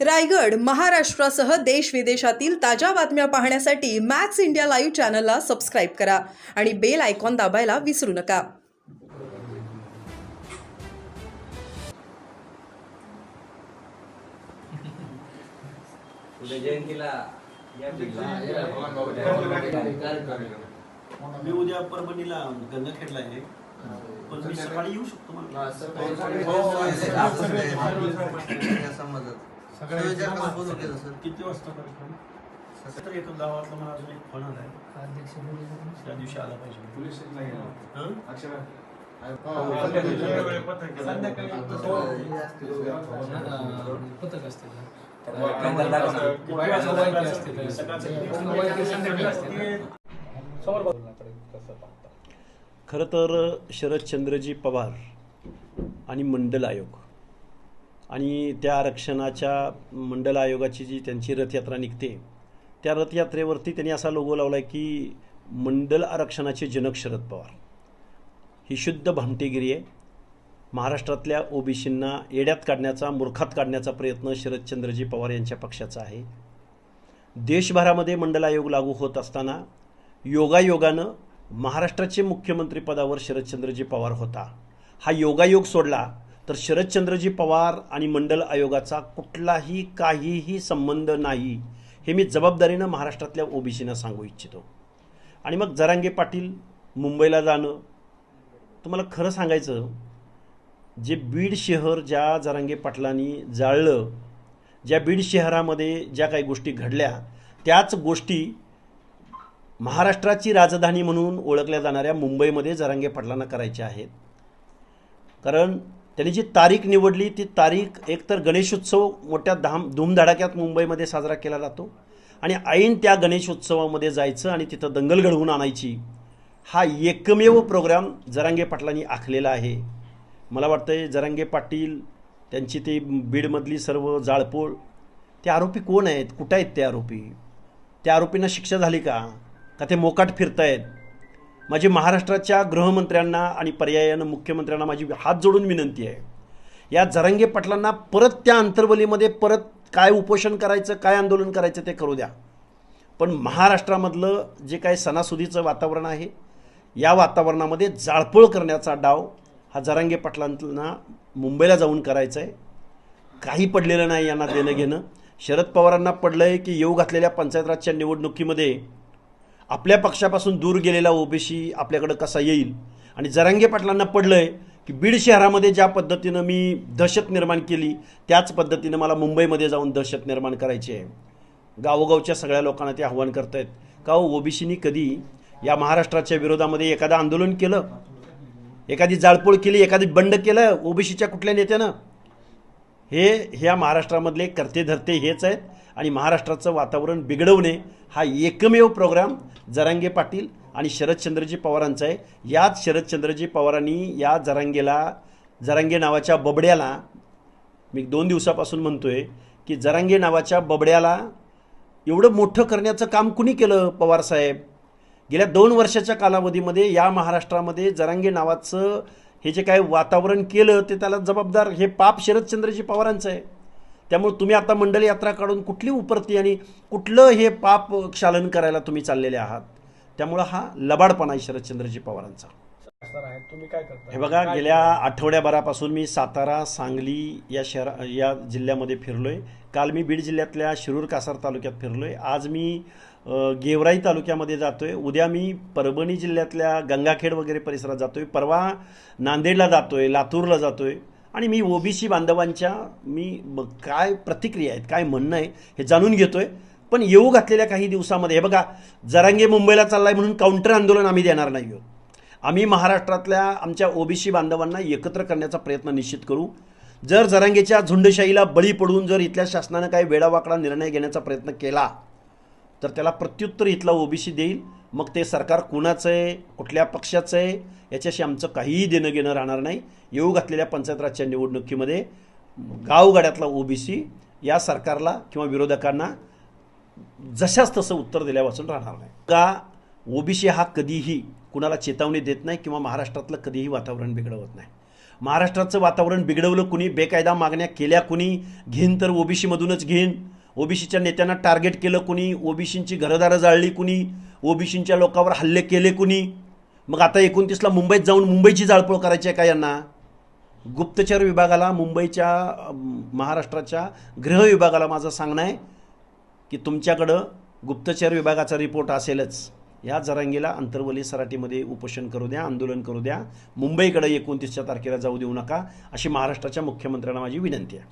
रायगड महाराष्ट्रासह देश विदेशातील ताज्या बातम्या पाहण्यासाठी मॅक्स इंडिया लाईव्ह चॅनलला सबस्क्राईब करा आणि बेल आयकॉन दाबायला विसरू नका. उद्या जयंतीला या बिलला. मी उद्या परभणीला गंगाखेडला आहे. पण मी सकाळी येऊ शकतो मला. किती वाजता कार्यक्रम? तर एका गावातला मला अजून एक फोन आलाय. त्या दिवशी आला पाहिजे. हं? पथक असते. खरं तर शरदचंद्रजी पवार आणि मंडल आयोग आणि त्या आरक्षणाच्या मंडल आयोगाची जी त्यांची रथयात्रा निघते त्या रथयात्रेवरती त्यांनी असा लोगो लावला आहे की मंडल आरक्षणाचे जनक शरद पवार. ही शुद्ध भामटेगिरी आहे. महाराष्ट्रातल्या ओबीसींना येड्यात काढण्याचा मूर्खात काढण्याचा प्रयत्न शरदचंद्रजी पवार यांच्या पक्षाचा आहे. देशभरामध्ये मंडल आयोग लागू होत असताना योगायोगानं महाराष्ट्राचे मुख्यमंत्रीपदावर शरदचंद्रजी पवार होता. हा योगायोग सोडला तर शरदचंद्रजी पवार आणि मंडल आयोगाचा कुठलाही काहीही संबंध नाही हे मी जबाबदारीनं महाराष्ट्रातल्या ओबीसीना सांगू इच्छितो. आणि मग जरांगे पाटील मुंबईला जाणं. तुम्हाला खरं सांगायचं जे बीड शहर ज्या जरांगे पाटलांनी जाळलं ज्या बीड शहरामध्ये ज्या काही गोष्टी घडल्या त्याच गोष्टी महाराष्ट्राची राजधानी म्हणून ओळखल्या जाणाऱ्या मुंबईमध्ये जरांगे पाटलांना करायच्या आहेत. कारण त्यांनी जी तारीख निवडली ती तारीख एकतर गणेशोत्सव मोठ्या धाम धूमधडाक्यात मुंबईमध्ये साजरा केला जातो आणि ऐन त्या गणेशोत्सवामध्ये जायचं आणि तिथं दंगल घडवून आणायची हा एकमेव प्रोग्राम जरांगे पाटलांनी आखलेला आहे. मला वाटतं जरांगे पाटील त्यांची ती बीडमधली सर्व जाळपोळ ते आरोपी कोण आहेत? कुठं आहेत ते आरोपी? त्या आरोपींना शिक्षा झाली का? का ते मोकाट फिरतायत? माझी महाराष्ट्राच्या गृहमंत्र्यांना आणि पर्यायानं मुख्यमंत्र्यांना माझी हात जोडून विनंती आहे. या जरांगे पाटलांना परत त्या अंतर्वलीमध्ये परत काय उपोषण करायचं काय आंदोलन करायचं ते करू द्या. पण महाराष्ट्रामधलं जे काय सणासुदीचं वातावरण आहे या वातावरणामध्ये जाळपोळ करण्याचा डाव हा जरांगे पाटलांना मुंबईला जाऊन करायचा आहे काही पडलेलं नाही यांना देणं घेणं शरद पवारांना पडलं आहे की येऊ घातलेल्या पंचायत राजच्या निवडणुकीमध्ये आपल्या पक्षापासून दूर गेलेला ओबीसी आपल्याकडं कसा येईल? आणि जरांगे पाटलांना पडलं आहे की बीड शहरामध्ये ज्या पद्धतीनं मी दहशत निर्माण केली त्याच पद्धतीनं मला मुंबईमध्ये जाऊन दहशत निर्माण करायची आहे. गावोगावच्या सगळ्या लोकांना ते आव्हान आहेत का हो, ओबीसीनी कधी या महाराष्ट्राच्या विरोधामध्ये एखादं आंदोलन केलं? एखादी जाळपोळ केली एखादी बंड केलं? ओबीसीच्या कुठल्या नेत्यानं? हे ह्या महाराष्ट्रामधले करते धरते हेच आहेत आणि महाराष्ट्राचं वातावरण बिघडवणे हा एकमेव प्रोग्राम जरांगे पाटील आणि शरदचंद्रजी पवारांचा आहे. याच शरदचंद्रजी पवारांनी या जरांगेला जरांगे नावाच्या बबड्याला मी दोन दिवसापासून म्हणतो आहे की जरांगे नावाच्या बबड्याला एवढं मोठं करण्याचं काम कुणी केलं पवारसाहेब गेल्या दोन वर्षाच्या कालावधीमध्ये या महाराष्ट्रामध्ये जरांगे नावाचं हे जे काय वातावरण केलं ते त्याला जबाबदार हे पाप शरदचंद्रजी पवारांचं आहे. त्यामुळे तुम्ही आता मंडल यात्रा काढून कुठली उपरती आणि कुठलं हे पाप क्षालन करायला तुम्ही चाललेले आहात? त्यामुळं हा लबाडपणा आहे शरदचंद्रजी पवारांचा. तुम्ही काय हे बघा गेल्या आठवड्याभरापासून मी सातारा सांगली या शहरा या जिल्ह्यामध्ये फिरलोय. काल मी बीड जिल्ह्यातल्या शिरूर कासार तालुक्यात फिरलोय. आज मी गेवराई तालुक्यामध्ये जातो आहे उद्या मी परभणी जिल्ह्यातल्या गंगाखेड वगैरे परिसरात जातो आहे परवा नांदेडला जातो आहे लातूरला जातो आहे आणि मी ओबीसी बांधवांच्या मी काय प्रतिक्रिया आहेत काय म्हणणं आहे हे जाणून घेतो आहे पण येऊ घातलेल्या काही दिवसामध्ये हे बघा जरांगे मुंबईला चाललाय म्हणून काउंटर आंदोलन आम्ही देणार नाही आहोत आम्ही महाराष्ट्रातल्या आमच्या ओबीसी बांधवांना एकत्र करण्याचा प्रयत्न निश्चित करू. जर जरांगेच्या झुंडशाहीला बळी पडून जर इथल्या शासनानं काही वेडावाकडा निर्णय घेण्याचा प्रयत्न केला तर त्याला प्रत्युत्तर इथला ओबीसी देईल. मग ते सरकार कुणाचं आहे कुठल्या पक्षाचं आहे याच्याशी आमचं काहीही देणं घेणं राहणार नाही. येऊ घातलेल्या पंचायत राजच्या निवडणुकीमध्ये गावगाड्यातला ओबीसी या सरकारला किंवा विरोधकांना जशाच तसं उत्तर दिल्यापासून राहणार नाही. का ओबीसी हा कधीही कुणाला चेतावणी देत नाही किंवा महाराष्ट्रातलं कधीही वातावरण बिघडवत नाही. महाराष्ट्राचं वातावरण बिघडवलं कुणी बेकायदा मागण्या केल्या कुणी घेईन तर ओबीसीमधूनच घेईन. ओबीसीच्या नेत्यांना टार्गेट केलं कुणी? ओबीसींची घरदारं जाळली कुणी? ओबीसींच्या लोकांवर हल्ले केले कुणी? मग आता एकोणतीसला मुंबईत जाऊन मुंबईची जाळपोळ करायची आहे का यांना? गुप्तचर विभागाला मुंबईच्या महाराष्ट्राच्या गृह विभागाला माझं सांगणं आहे की तुमच्याकडं गुप्तचर विभागाचा रिपोर्ट असेलच. या जरांगीला अंतर्वली सराटीमध्ये उपोषण करू द्या आंदोलन करू द्या. मुंबईकडे एकोणतीसच्या तारखेला जाऊ देऊ नका. अशी महाराष्ट्राच्या मुख्यमंत्र्यांना माझी विनंती आहे.